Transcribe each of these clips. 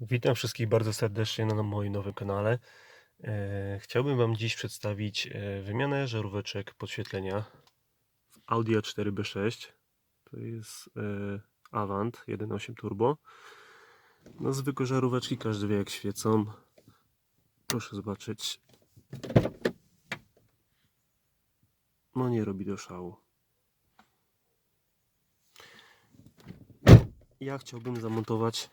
Witam wszystkich bardzo serdecznie na moim nowym kanale. E, Chciałbym Wam dziś przedstawić e, wymianę żaróweczek podświetlenia w Audi A4B6. To jest e, Avant 1.8 Turbo. No zwykłe żaróweczki, każdy wie jak świecą. Proszę zobaczyć. No nie robi do szału. Ja chciałbym zamontować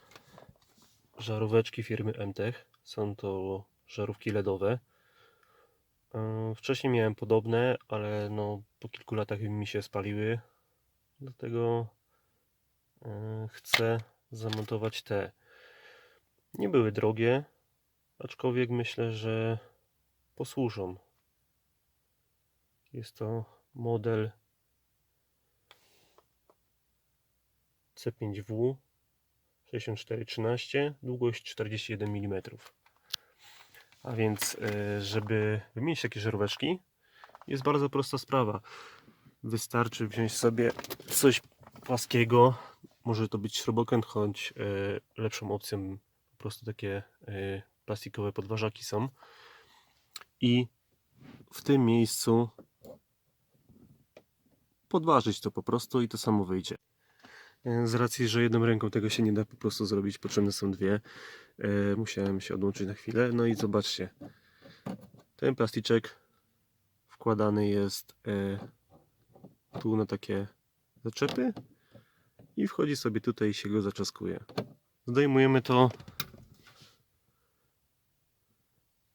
żaróweczki firmy MTech. Są to żarówki LEDowe. Yy, Wcześniej miałem podobne, ale no, po kilku latach mi się spaliły. Dlatego yy, chcę zamontować te. Nie były drogie, aczkolwiek myślę, że posłużą. Jest to model C5W 6413, długość 41 mm. A więc, e, żeby wymienić takie żaróweczki, jest bardzo prosta sprawa. Wystarczy wziąć sobie coś płaskiego, może to być śrubokręt, choć e, lepszą opcją po prostu takie e, plastikowe podważaki są. I w tym miejscu podważyć to po prostu i to samo wyjdzie. E, Z racji, że jedną ręką tego się nie da po prostu zrobić, potrzebne są dwie. e, Musiałem się odłączyć na chwilę. No i zobaczcie. Ten plasticzek wkładany jest e, tu na takie zaczepy i wchodzi sobie tutaj i się go zaczaskuje. Zdejmujemy to.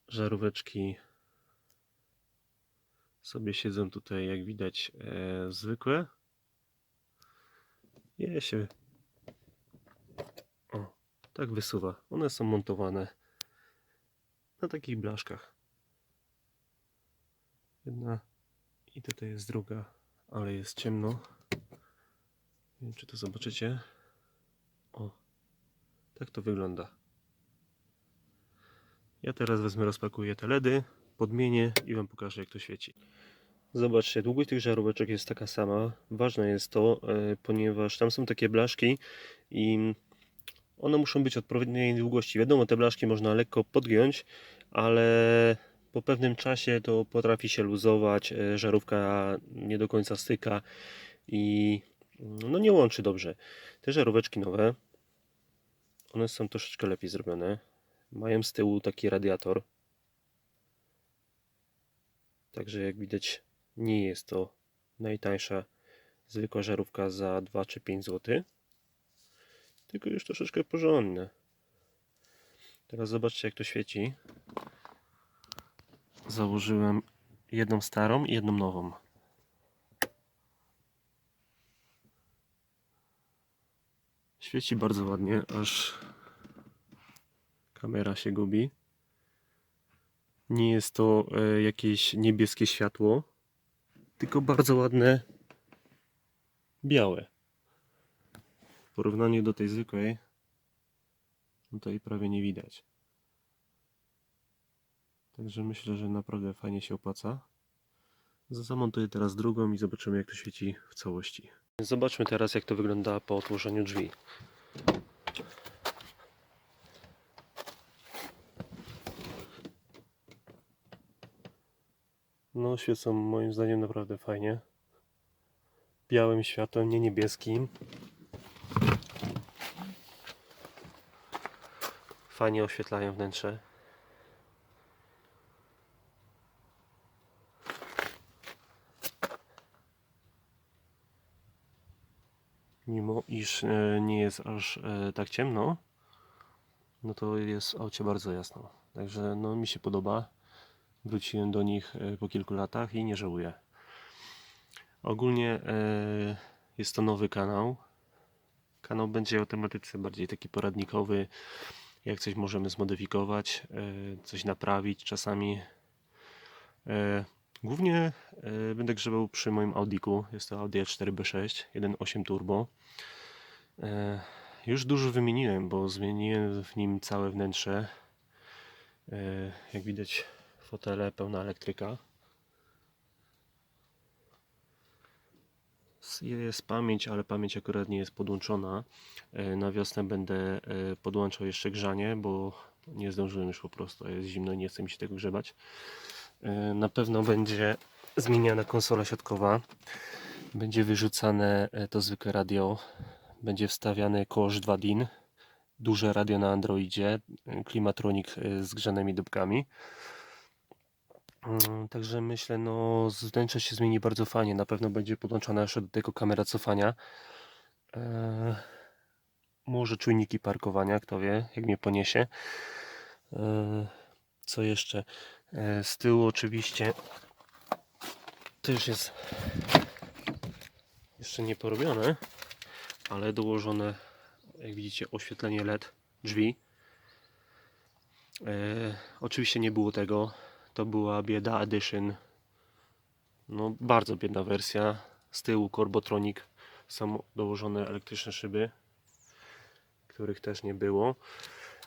Żaróweczki sobie siedzą tutaj, jak widać, e, zwykłe. Je się. O, tak wysuwa. One są montowane na takich blaszkach. Jedna i tutaj jest druga, ale jest ciemno. Nie wiem, czy to zobaczycie. O, tak to wygląda. Ja teraz wezmę, rozpakuję te LEDy, podmienię i Wam pokażę, jak to świeci. Zobaczcie, długość tych żaróweczek jest taka sama. Ważne jest to, e, ponieważ tam są takie blaszki i one muszą być odpowiedniej długości. Wiadomo, te blaszki można lekko podgiąć, ale po pewnym czasie to potrafi się luzować, e, żarówka nie do końca styka i no nie łączy dobrze. Te żaróweczki nowe, one są troszeczkę lepiej zrobione. Mają z tyłu taki radiator. Także jak widać nie jest to najtańsza zwykła żarówka za 2 czy 5 zł. Tylko już troszeczkę porządne. Teraz zobaczcie jak to świeci. Założyłem jedną starą i jedną nową. Świeci bardzo ładnie, aż kamera się gubi. Nie jest to e, jakieś niebieskie światło, tylko bardzo ładne białe. W porównaniu do tej zwykłej, no to jej prawie nie widać. Także myślę, że naprawdę fajnie się opłaca. Zamontuję teraz drugą i zobaczymy jak to świeci w całości. Zobaczmy teraz jak to wygląda po otworzeniu drzwi. No, świecą moim zdaniem naprawdę fajnie. Białym światłem, nie niebieskim. Fajnie oświetlają wnętrze. Mimo iż e, nie jest aż e, tak ciemno, no to jest w aucie bardzo jasno. Także no mi się podoba. Wróciłem do nich e, po kilku latach i nie żałuję. Ogólnie e, jest to nowy kanał. Kanał będzie o tematyce bardziej taki poradnikowy. Jak coś możemy zmodyfikować, e, coś naprawić czasami. Głównie będę grzebał przy moim Audiku. Jest to Audi A4B6 1.8 Turbo. Już dużo wymieniłem, bo zmieniłem w nim całe wnętrze. Jak widać fotele, pełna elektryka. jest pamięć, ale pamięć akurat nie jest podłączona. E, Na wiosnę będę e, podłączał jeszcze grzanie, bo nie zdążyłem już po prostu, jest zimno i nie chce mi się tego grzebać. E, Na pewno będzie zmieniana konsola siatkowa. Będzie wyrzucane to zwykłe radio. Będzie wstawiany kosz 2 DIN. Duże radio na Androidzie. Klimatronik z grzanymi dupkami. Mm, Także myślę, no wnętrza się zmieni bardzo fajnie. Na pewno będzie podłączona jeszcze do tego kamera cofania. Eee, może czujniki parkowania, kto wie, jak mnie poniesie. Eee, co jeszcze? Eee, z tyłu oczywiście też jest jeszcze nie porobione, ale dołożone, jak widzicie, oświetlenie LED drzwi. Eee, oczywiście nie było tego. To była bieda Edition. No, bardzo biedna wersja. Z tyłu Corbotronic. Są dołożone elektryczne szyby, których też nie było.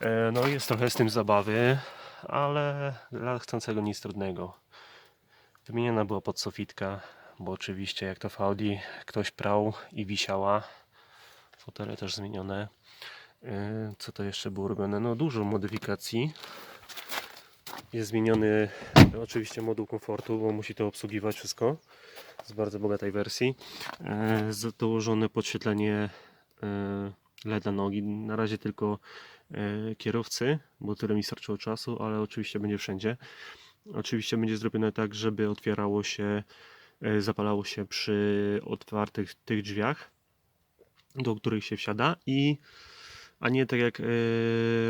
E, no, jest trochę z tym zabawy, ale dla chcącego nic trudnego. Wymieniona była podsofitka, bo oczywiście, jak to w Audi, ktoś prał i wisiała. Fotele też zmienione. E, Co to jeszcze było robione? No, dużo modyfikacji. Jest zmieniony oczywiście moduł komfortu, bo musi to obsługiwać wszystko z bardzo bogatej wersji. Z- dołożone podświetlenie e, LED na nogi. Na razie tylko e, kierowcy, bo tyle mi starczyło czasu, ale oczywiście będzie wszędzie. Oczywiście będzie zrobione tak, żeby otwierało się, e, zapalało się przy otwartych tych drzwiach, do których się wsiada i a nie tak jak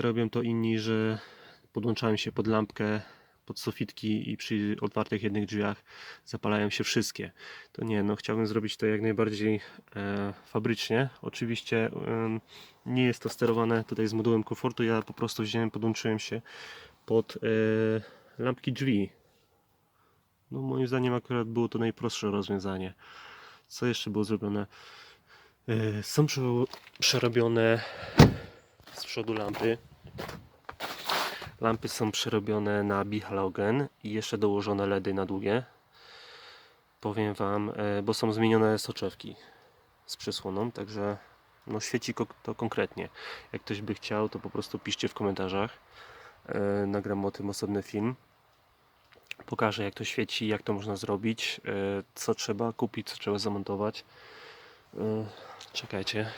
robią to inni, że podłączałem się pod lampkę, pod sufitki i przy otwartych jednych drzwiach zapalają się wszystkie. To nie, no chciałbym zrobić to jak najbardziej e, fabrycznie. Oczywiście em, nie jest to sterowane tutaj z modułem komfortu, ja po prostu wziąłem, podłączyłem się pod e, lampki drzwi. No moim zdaniem akurat było to najprostsze rozwiązanie. Co jeszcze było zrobione? E, są prze- przerobione z przodu lampy. Lampy są przerobione na bihalogen i jeszcze dołożone LEDy na długie. Powiem Wam, e, bo są zmienione soczewki z przysłoną, także no świeci to konkretnie. Jak ktoś by chciał, to po prostu piszcie w komentarzach. E, Nagram o tym osobny film. Pokażę jak to świeci, jak to można zrobić, e, co trzeba kupić, co trzeba zamontować. Czekajcie.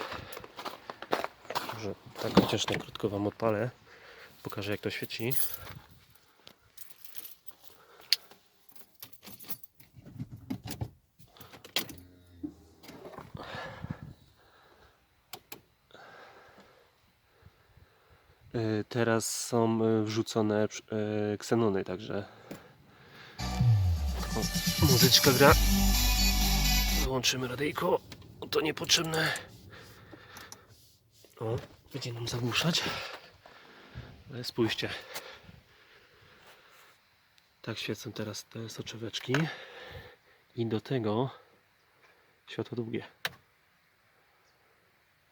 Może tak chociaż na krótko Wam odpalę. Pokażę jak to świeci. Y, Teraz są y, wrzucone y, ksenony, także o, muzyczka gra. Wyłączymy radyjko. To niepotrzebne. O, będzie nam zagłuszać. Ale spójrzcie. Tak świecą teraz te soczeweczki. I do tego światło długie.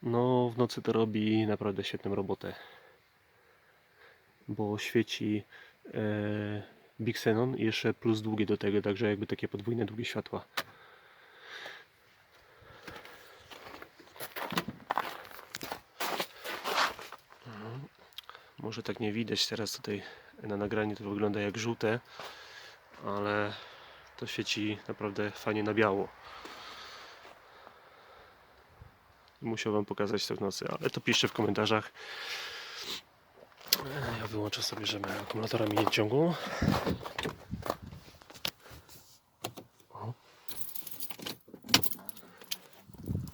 No, w nocy to robi naprawdę świetną robotę. Bo świeci e, Big Xenon i jeszcze plus długie do tego, także jakby takie podwójne długie światła. Może tak nie widać teraz tutaj na nagraniu to wygląda jak żółte, ale to świeci naprawdę fajnie na biało. Musiał Wam pokazać to w nocy, ale to piszcie w komentarzach. E, Ja wyłączę sobie, żeby akumulatora mi nie ciągło.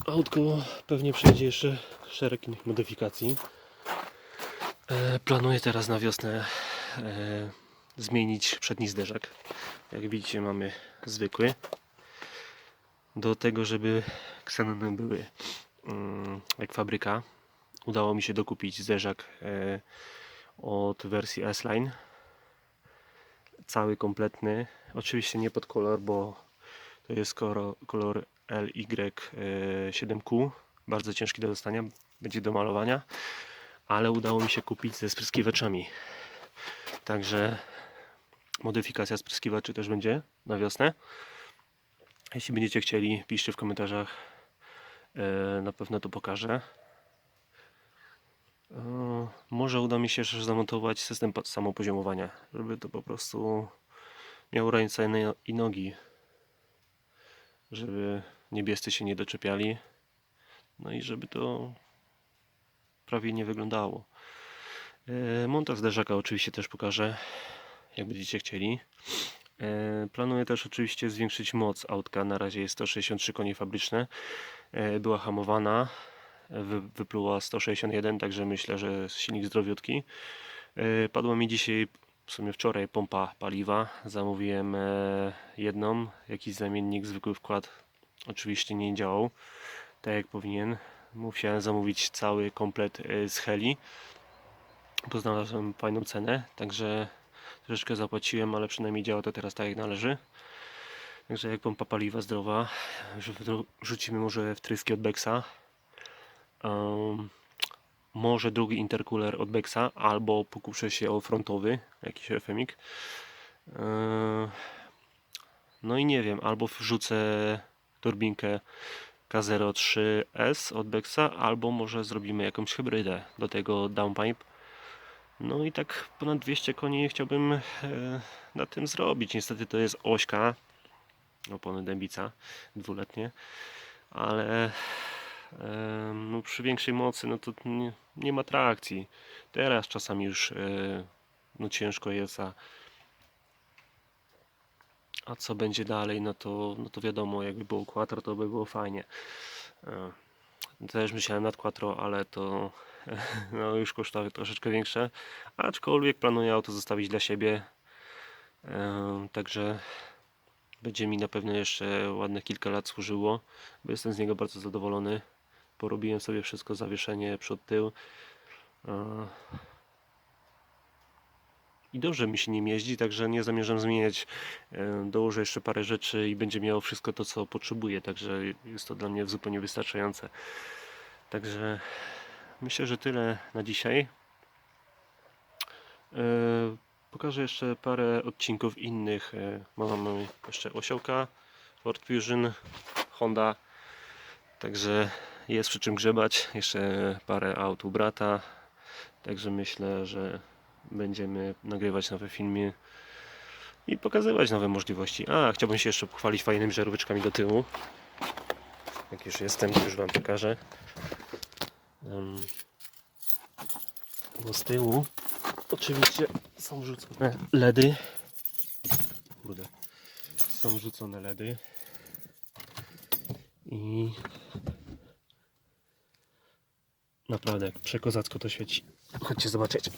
Autko pewnie przejdzie jeszcze szereg innych modyfikacji. E, Planuję teraz na wiosnę e, zmienić przedni zderzak. Jak widzicie mamy zwykły. Do tego, żeby ksenony były mm, jak fabryka, udało mi się dokupić zderzak e, od wersji S-Line. Cały kompletny. Oczywiście nie pod kolor, bo to jest kolor, kolor LY7Q. Bardzo ciężki do dostania, będzie do malowania ale udało mi się kupić ze spryskiwaczami. Także modyfikacja spryskiwaczy też będzie na wiosnę. Jeśli będziecie chcieli, piszcie w komentarzach E, Na pewno to pokażę. E, Może uda mi się jeszcze zamontować system samopoziomowania, żeby to po prostu miało ręce no- i nogi, żeby niebiescy się nie doczepiali, no i żeby to prawie nie wyglądało. E, Montaż zderzaka oczywiście też pokażę, jak będziecie chcieli. E, Planuję też oczywiście zwiększyć moc autka. Na razie jest 163 konie fabryczne. E, Była hamowana, wy, wypluła 161, także myślę, że silnik zdrowiutki. Padła mi dzisiaj, w sumie wczoraj, pompa paliwa. Zamówiłem jedną, jakiś zamiennik, zwykły wkład. Oczywiście nie działał tak jak powinien. Musiałem zamówić cały komplet e, z heli bo znalazłem fajną cenę, także troszeczkę zapłaciłem, ale przynajmniej działa to teraz tak jak należy. Także jak pompa paliwa zdrowa, rzucimy może wtryski od Bexa. Um, może drugi intercooler od Bexa, albo pokuszę się o frontowy, jakiś FMik. Eee, No i nie wiem, albo wrzucę turbinkę K03S od Bexa, albo może zrobimy jakąś hybrydę do tego downpipe. No i tak ponad 200 koni chciałbym e, na tym zrobić. Niestety to jest ośka, opony dębica dwuletnie, ale no przy większej mocy no to nie, nie ma trakcji. Teraz czasami już e, no ciężko jest, a, a co będzie dalej, no to, no to wiadomo, jakby było quattro, to by było fajnie. E, Też myślałem nad quattro, ale to no już kosztowały troszeczkę większe, aczkolwiek planuję auto zostawić dla siebie, Em, także będzie mi na pewno jeszcze ładne kilka lat służyło, bo jestem z niego bardzo zadowolony. Porobiłem sobie wszystko, zawieszenie przód, tył. I dobrze mi się nim jeździ, także nie zamierzam zmieniać. E, Dołożę jeszcze parę rzeczy i będzie miało wszystko to, co potrzebuję, także jest to dla mnie zupełnie wystarczające. Także myślę, że tyle na dzisiaj. E, Pokażę jeszcze parę odcinków innych. E, Mamy jeszcze osiołka, Ford Fusion, Honda. Także jest przy czym grzebać. Jeszcze parę aut u brata. Także myślę, że będziemy nagrywać nowe filmy i pokazywać nowe możliwości. A, chciałbym się jeszcze pochwalić fajnymi żaróweczkami do tyłu. Jak już jestem, już Wam pokażę. Bo z tyłu oczywiście są rzucone LEDy. Kurde. Są rzucone LEDy. I naprawdę przekozacko to świeci. Chodźcie zobaczyć.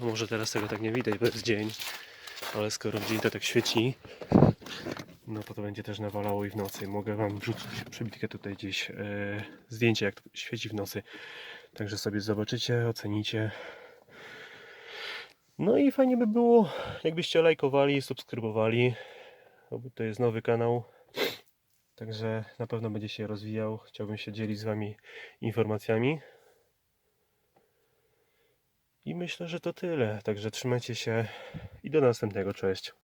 No może teraz tego tak nie widać, bo jest dzień, ale skoro w dzień to tak świeci, no to to będzie też nawalało i w nocy. Mogę Wam wrzucić przebitkę tutaj gdzieś e, zdjęcie jak to świeci w nocy. Także sobie zobaczycie, ocenicie. No i fajnie by było, jakbyście lajkowali, subskrybowali. Bo to jest nowy kanał. Także na pewno będzie się rozwijał. Chciałbym się dzielić z Wami informacjami. I myślę, że to tyle. Także trzymajcie się i do następnego. Cześć.